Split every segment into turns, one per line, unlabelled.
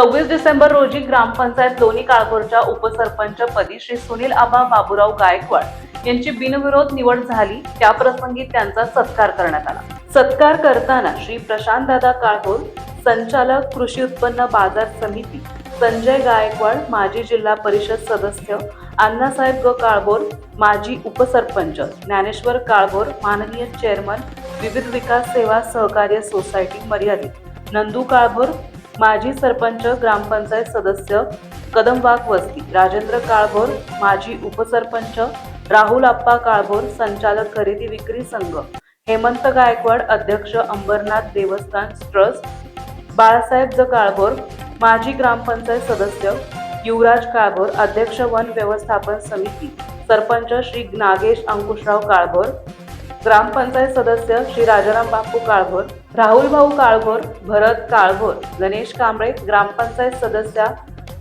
सव्वीस डिसेंबर रोजी ग्रामपंचायत लोणी काळभोरच्या उपसरपंच पदी श्री सुनील आबा बाबूराव गायकवाड यांची बिनविरोध निवड झाली. त्याप्रसंगी त्यांचा सत्कार करण्यात आला. सत्कार करताना श्री प्रशांत दादा काळभोर संचालक कृषी उत्पन्न बाजार समिती संजय गायकवाड माजी जिल्हा परिषद सदस्य अण्णासाहेब ग काळभोर माजी उपसरपंच ज्ञानेश्वर काळभोर माननीय चेअरमन विविध विकास सेवा सहकार्य सोसायटी मर्यादित नंदू काळभोर माजी सरपंच ग्रामपंचायत सदस्य कदमबाग वस्ती राजेंद्र काळभोर माजी उपसरपंच राहुल आप्पा काळभोर संचालक खरेदी विक्री संघ हेमंत गायकवाड अध्यक्ष अंबरनाथ देवस्थान ट्रस्ट बाळासाहेब ज काळभोर माजी ग्रामपंचायत सदस्य युवराज काळभोर अध्यक्ष वन व्यवस्थापन समिती सरपंच श्री नागेश अंकुशराव काळभोर ग्रामपंचायत सदस्य श्री राजाराम बापू काळभोर राहुल भाऊ काळभोर भरत काळभोर गणेश कांबळे ग्रामपंचायत सदस्या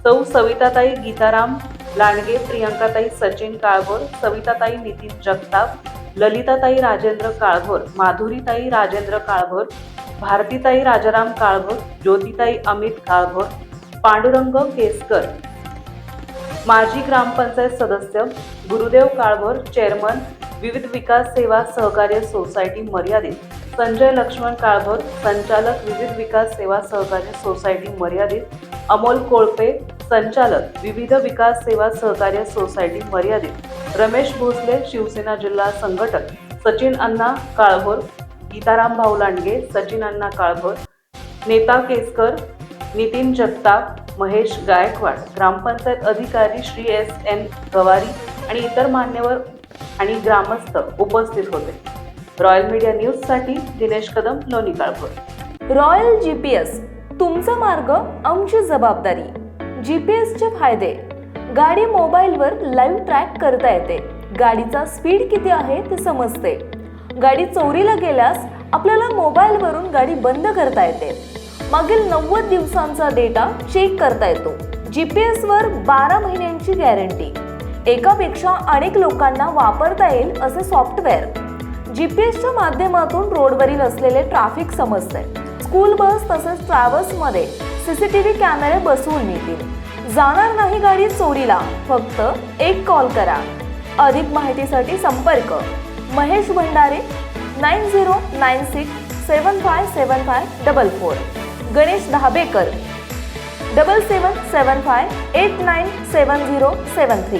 सौ सविताताई गीताराम लांडगे प्रियंकाताई सचिन काळभोर सविताताई नितीन जगताप ललिताताई राजेंद्र काळभोर माधुरीताई राजेंद्र काळभोर भारतीताई राजाराम काळभोर ज्योतिताई अमित काळभोर पांडुरंग केसकर. माजी ग्रामपंचायत सदस्य गुरुदेव काळभोर चेअरमन विविध विकास सेवा सहकार्य सोसायटी मर्यादित संजय लक्ष्मण काळभोर संचालक विविध विकास सेवा सहकार्य सोसायटी मर्यादित अमोल कोळपे संचालक विविध विकास सेवा सहकार्य सोसायटी मर्यादित रमेश भोसले शिवसेना जिल्हा संघटक सचिन अण्णा काळभोर गीताराम भाऊ लांडगे सचिन अण्णा काळभोर नेता केसकर नितीन जगताप महेश गायकवाड ग्रामपंचायत अधिकारी श्री एस एन गवारी आणि इतर मान्यवर आणि ग्रामस्थ उपस्थित होते. रॉयल मीडिया न्यूजसाठी Dinesh Kadam Loni Kalpur
royal G P S तुमचा मार्ग आमची जबाबदारी. जी पी एसचे फायदे. गाडी मोबाईलवर लाईव्ह ट्रॅक करता येते. गाडीचा स्पीड किती आहे ते समजते. गाडी चोरीला गेल्यास आपल्याला मोबाईलवरून गाडी बंद करता येते. मागील नव्वद दिवसांचा डेटा चेक करता येतो. जी पी एसवर बारा महिन्यांची गॅरंटी एकापेक्षा अनेक लोकांना वापरता येईल असे सॉफ्टवेअर. जी पी एसच्या माध्यमातून रोडवरील असलेले ट्रॅफिक समजते. स्कूल बस तसेच ट्रॅव्हल्समध्ये सी सी टी व्ही कॅमेरे बसवून मिळतील. जाणार नाही गाडी चोरीला फक्त एक कॉल करा. अधिक माहितीसाठी संपर्क. Mahesh Bhandare nine zero nine six seven five seven five double four. Ganesh Dhabekar double seven seven five eight nine seven zero seven three.